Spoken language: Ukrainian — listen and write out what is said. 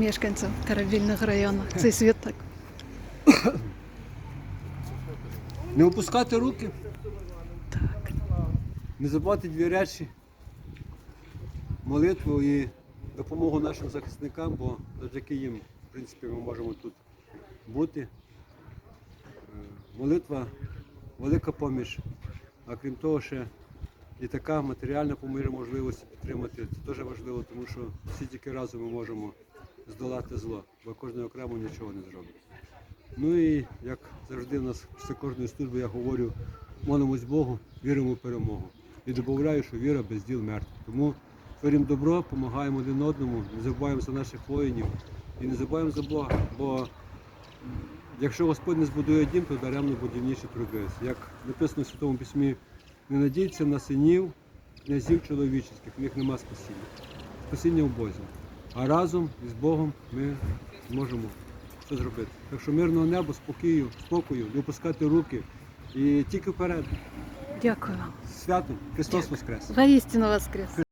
мешканцям корабельних районів. Цей світ так. Не опускати руки, Так. не забувати дві речі. Молитву і допомогу нашим захисникам, бо завдяки їм, в принципі, ми можемо тут бути. Е, Молитва велика поміч, а крім того, ще і така матеріальна по мірі можливості підтримати. Це дуже важливо, тому що всі тільки разом ми можемо здолати зло, бо кожен окремо нічого не зробить. Ну і як завжди в нас після кожної служби я говорю, молимось Богу, віримо в перемогу. І додаю, що віра без діл мертва. Тому творимо добро, допомагаємо один одному, не забуваємо за наших воїнів і не забуваємо за Бога. Бо якщо Господь не збудує дім, то даремно будівніші труди. Як написано в Святому Письмі, не надійся на синів, князів чоловічих, в них нема спасіння. Спасіння в Бозі. А разом із Богом ми зможемо це зробити. Так що мирного неба, спокою, спокою, не опускати руки і тільки вперед. Дякую вам. Святом Христос Воскрес! Воістину воскрес.